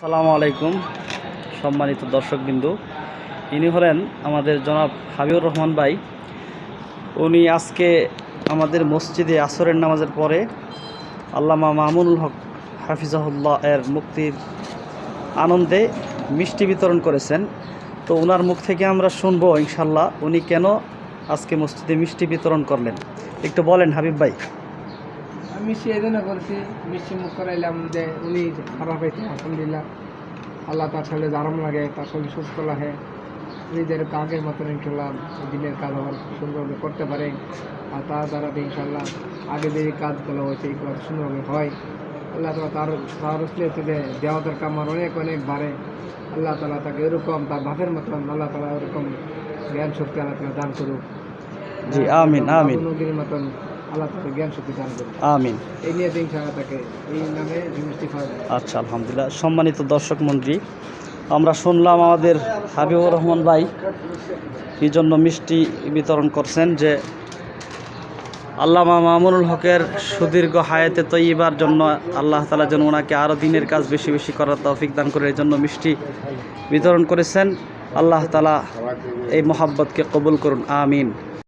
আসসালামু আলাইকুম, সম্মানিত দর্শকবিন্দু। ইনি হলেন আমাদের জনাব হাবিবুর রহমান ভাই। উনি আজকে আমাদের মসজিদে আসরের নামাজের পরে আল্লামা মামুনুল হক হাফিজাহুল্লাহ এর মুক্তির আনন্দে মিষ্টি বিতরণ করেছেন। তো ওনার মুখ থেকে আমরা শুনব ইনশাল্লাহ উনি কেন আজকে মসজিদে মিষ্টি বিতরণ করলেন। একটু বলেন হাবিব ভাই। আমি সেই জন্য করছি মিষ্টি মুখ করাইলাম যে উনি খারাপ হয়েছে আলহামদুলিল্লাহ। আল্লাহ তার সাথে আরাম লাগে, তার সঙ্গে সুস্থ লাগে। নিজের আগের মতন ইনশাল্লাহ দিনের কাজ আবার সুন্দরভাবে করতে পারে। আর তার দ্বারা ইনশাল্লাহ আগে যে কাজগুলো হয়েছে, এগুলো সুন্দরভাবে হয়। আল্লাহ তালা তার তার উসলে থেকে দেওয়া দরকার, আমার অনেক অনেক বাড়ে আল্লাহ তালা তাকে এরকম তার বাপের মতন, আল্লাহ তালা এরকম জ্ঞান শক্তি আল্লাহ তালা দান করুক। জি আমিন আমিন। নদীর মতন আল্লাহ তালা জ্ঞান শক্তি দান করুক আমিন। এই নিয়ে দিন তাকে এই নামে আচ্ছা আলহামদুলিল্লাহ। সম্মানিত দর্শক মন্ত্রী আমরা শুনলাম আমাদের হাবিবুর রহমান ভাই এই জন্য মিষ্টি বিতরণ করছেন যে আল্লামা মামুনুল হকের সুদীর্ঘ হায়াতে তৈবার জন্য আল্লাহ তালা যেন ওনাকে আরও দিনের কাজ বেশি বেশি করার তৌফিক দান করে এই জন্য মিষ্টি বিতরণ করেছেন। আল্লাহ তালা এই মোহাব্বতকে কবুল করুন আমিন।